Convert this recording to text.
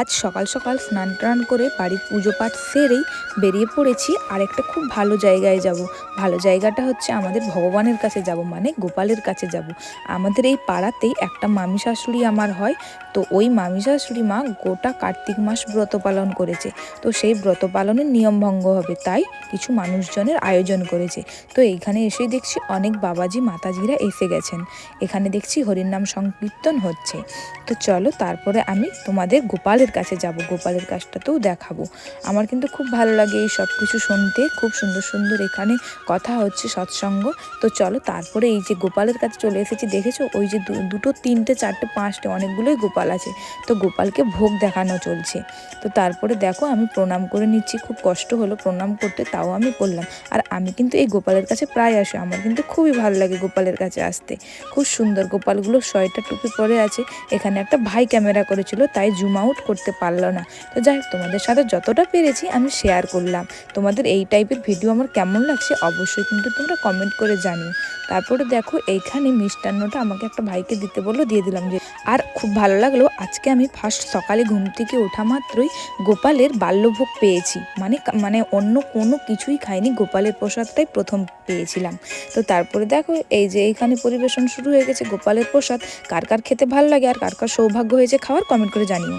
আজ সকাল সকাল স্নান টান করে বাড়ির পুজো পাঠ সেরেই বেরিয়ে পড়েছি। আর একটা খুব ভালো জায়গায় যাব। ভালো জায়গাটা হচ্ছে আমাদের ভগবানের কাছে যাব মানে গোপালের কাছে যাব। আমাদের এই পাড়াতেই একটা মামি শাশুড়ি আমার হয়। তো ওই মামি শাশুড়ি মা গোটা কার্তিক মাস ব্রত পালন করেছে। তো সেই ব্রত পালনের নিয়ম ভঙ্গ হবে। তাই কিছু মানুষজনের আয়োজন করেছে। তো এইখানে এসেই দেখছি অনেক বাবাজি, মাতাজিরা এসে গেছেন। এখানে দেখছি হরিনাম সংকীর্তন হচ্ছে। তো চলো তারপরে আমি তোমাদের গোপালের কাছে যাব, গোপালের কাছটাতেও দেখাবো। আমার কিন্তু খুব ভালো লাগে এই সব কিছু শুনতে, খুব সুন্দর সুন্দর এখানে কথা হচ্ছে, সৎসঙ্গ। তো চলো তারপরে এই যে গোপালের কাছে চলে এসেছি, দেখেছ? ওই যে দুটো, তিনটে, চারটে, পাঁচটে, অনেকগুলোই গোপাল আছে। তো গোপালকে ভোগ দেখানো চলছে। তো তারপরে দেখো, আমি প্রণাম করে নিচ্ছি, খুব কষ্ট হলো প্রণাম করতে, তাও আমি করলাম আর আমি কিন্তু এই গোপালের কাছে প্রায় আসি, আমার কিন্তু খুবই ভালো লাগে গোপালের কাছে আসতে। খুব সুন্দর, গোপালগুলো শয়টা টুপি পরে আছে। এখানে একটা ভাই ক্যামেরা করেছিল, তাই জুম আউট করতে পারল না। তো যাই হোক, তোমাদের সাথে যতটা পেরেছি আমি শেয়ার করলাম। তোমাদের এই টাইপের ভিডিও আমার কেমন লাগছে অবশ্যই কিন্তু তোমরা কমেন্ট করে জানিও। তারপরে দেখো, এইখানে মিষ্টান্নটা আমাকে একটা ভাইকে দিতে বলল, দিয়ে দিলাম যে, আর খুব ভালো লাগল, আজকে আমি ফার্স্ট সকালে ঘুম থেকে ওঠা মাত্রই গোপালের বাল্যভোগ পেয়েছি। মানে মানে অন্য কোনো কিছুই খাইনি, গোপালের প্রসাদটাই প্রথম পেয়েছিলাম। তো তারপরে দেখো, এই যে এইখানে পরিবেশন শুরু হয়ে গেছে গোপালের প্রসাদ। কার কার খেতে ভালো লাগে আর কার কার সৌভাগ্য হয়েছে খাওয়ার কমেন্ট করে জানিও।